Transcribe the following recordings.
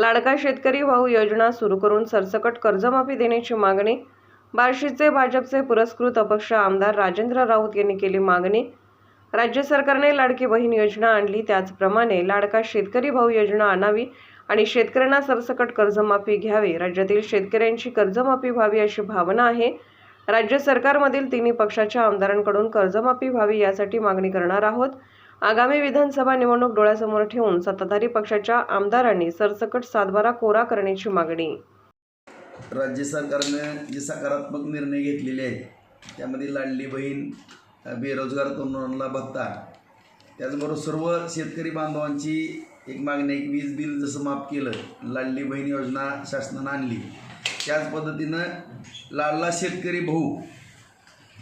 लाडका शेतकरी भाऊ योजना सुरू करून सरसकट कर्जमाफी देण्याची मागणी बार्शीचे भाजपचे पुरस्कृत अपक्ष आमदार राजेंद्र राऊत यांनी केली मागणी. राज्य सरकारने लाडकी बहीण योजना आणली त्याचप्रमाणे लाडका शेतकरी भाऊ योजना आणावी आणि शेतकऱ्यांना सरसकट कर्जमाफी घ्यावी. राज्यातील शेतकऱ्यांची कर्जमाफी व्हावी अशी भावना आहे. राज्य सरकारमधील तिन्ही पक्षाच्या आमदारांकडून कर्जमाफी व्हावी यासाठी मागणी करणार आहोत. आगामी विधानसभा निवडणूक डोळ्यासमोर ठेवून सत्ताधारी पक्षाच्या आमदारांनी सरसकट सातबारा कोरा करण्याची मागणी. राज्य सरकारनं जे सकारात्मक निर्णय घेतलेले आहेत त्यामध्ये लाडली बहीण बेरोजगार तरुणांना भत्ता त्याचबरोबर सर्व शेतकरी बांधवांची एक मागणी एक वीज बिल जसं माफ केलं लाडली बहीण योजना शासनानं आणली. त्याच पद्धतीनं लाडला शेतकरी भाऊ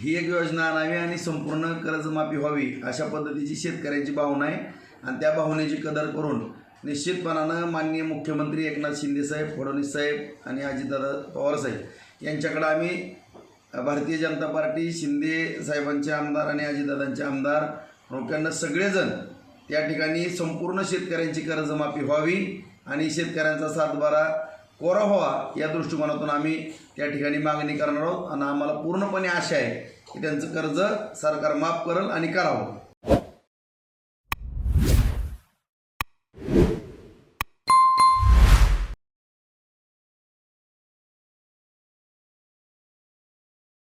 ही एक योजना आणावी आणि संपूर्ण कर्जमाफी व्हावी अशा पद्धतीची शेतकऱ्यांची भावना आहे. आणि त्या भावनेची कदर करून निश्चितपणानं माननीय मुख्यमंत्री एकनाथ शिंदेसाहेब फडणवीस साहेब आणि अजितदादा पवारसाहेब यांच्याकडं आम्ही भारतीय जनता पार्टी शिंदे साहेबांचे आमदार आणि अजितदादांचे आमदार लोकांना सगळेजण त्या ठिकाणी संपूर्ण शेतकऱ्यांची कर्जमाफी व्हावी आणि शेतकऱ्यांचा सातबारा कोरा व्हावा या दृष्टिकोनातून आम्ही त्या ठिकाणी मागणी करणार आहोत. आणि आम्हाला पूर्णपणे आशा आहे की त्यांचं कर्ज सरकार माफ करेल आणि करावं.